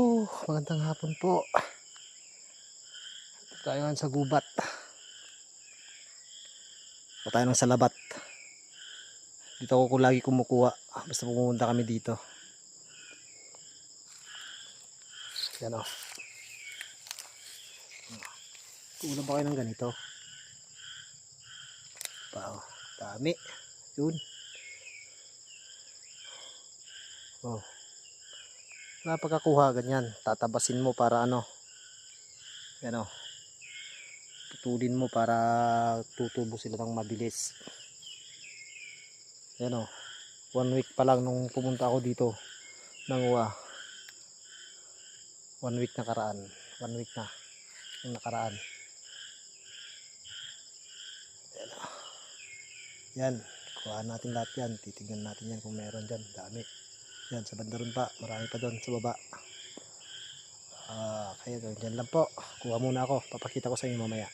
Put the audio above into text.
Oh, magandang hapon po. Dito tayo ngayon sa gubat. O tayo ng salabat. Dito ako ko lagi kumukuha. Basta pumunta kami dito. Yan o. Kulang ba kayo ng ganito? Wow, dami. Yun. Oh. Wala pagkakuha ganyan. Tatabasin mo para ano. Yan o. Putulin mo para tutubo sila ng mabilis. Yan o. One week pa lang nung pumunta ako dito. Nanguha. One week nakaraan. One week na. Yung nakaraan. Yan o. Yan. Kuha natin lahat yan. Titignan natin yan kung meron dyan. Dami. Yan, sa banda ron pa. Marami pa doon sa baba. Ah, kaya doon. Dyan lang po. Kuha muna ako. Papakita ko sa inyo mamaya.